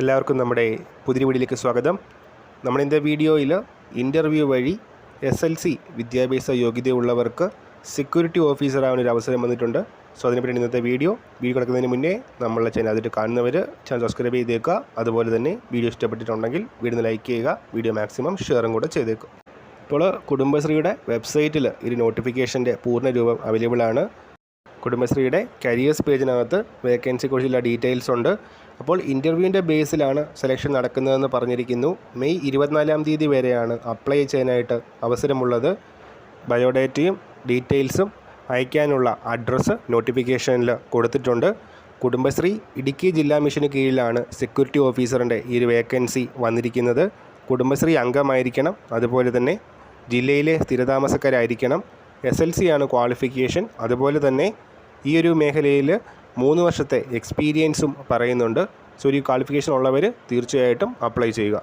എല്ലാവർക്കും നമ്മുടെ പുതിരിവീടിലേക്ക് സ്വാഗതം. നമ്മൾ വീഡിയോയിൽ ഇന്റർവ്യൂ വഴി എസ് എൽ സി വിദ്യാഭ്യാസ യോഗ്യതയുള്ളവർക്ക് സെക്യൂരിറ്റി ഓഫീസർ ആവാൻ ഒരു അവസരം വന്നിട്ടുണ്ട്. സോ അതിനെപ്പറ്റി ഇന്നത്തെ വീഡിയോ വീഡിയോ കിടക്കുന്നതിന് മുന്നേ നമ്മളെ ചാനൽ അതിട്ട് കാണുന്നവർ ചാനൽ സബ്സ്ക്രൈബ് ചെയ്തേക്കുക. അതുപോലെ തന്നെ വീഡിയോ ഇഷ്ടപ്പെട്ടിട്ടുണ്ടെങ്കിൽ വീഡിയോ ലൈക്ക് ചെയ്യുക വീഡിയോ മാക്സിമം ഷെയറും കൂടെ ചെയ്തേക്കുക. ഇപ്പോൾ കുടുംബശ്രീയുടെ വെബ്സൈറ്റിൽ ഒരു നോട്ടിഫിക്കേഷന്റെ പൂർണ രൂപം അവൈലബിൾ ആണ്. കുടുംബശ്രീയുടെ കരിയേഴ്സ് പേജിനകത്ത് വേക്കൻസിയെക്കുറിച്ചുള്ള കുറിച്ചുള്ള ഡീറ്റെയിൽസ് ഉണ്ട്. അപ്പോൾ ഇന്റർവ്യൂവിന്റെ ബേസിലാണ് സെലക്ഷൻ നടക്കുന്നതെന്ന് പറഞ്ഞിരിക്കുന്നു. മെയ് ഇരുപത്തിനാലാം തീയതി വരെയാണ് അപ്ലൈ ചെയ്യാനായിട്ട് അവസരമുള്ളത്. ബയോഡേറ്റയും ഡീറ്റെയിൽസും അയക്കാനുള്ള അഡ്രസ്സ് നോട്ടിഫിക്കേഷനിൽ കൊടുത്തിട്ടുണ്ട്. കുടുംബശ്രീ ഇടുക്കി ജില്ലാ മിഷന് കീഴിലാണ് സെക്യൂരിറ്റി ഓഫീസറിന്റെ ഈ ഒരു വേക്കൻസി വന്നിരിക്കുന്നത്. കുടുംബശ്രീ അംഗമായിരിക്കണം. അതുപോലെ തന്നെ ജില്ലയിലെ സ്ഥിരതാമസക്കാരായിരിക്കണം. എസ് എൽ സി ആണ് ക്വാളിഫിക്കേഷൻ അതുപോലെ തന്നെ ഈ ഒരു മേഖലയിൽ മൂന്ന് വർഷത്തെ എക്സ്പീരിയൻസും പറയുന്നുണ്ട്. സോ ഒരു ക്വാളിഫിക്കേഷൻ ഉള്ളവർ തീർച്ചയായിട്ടും അപ്ലൈ ചെയ്യുക.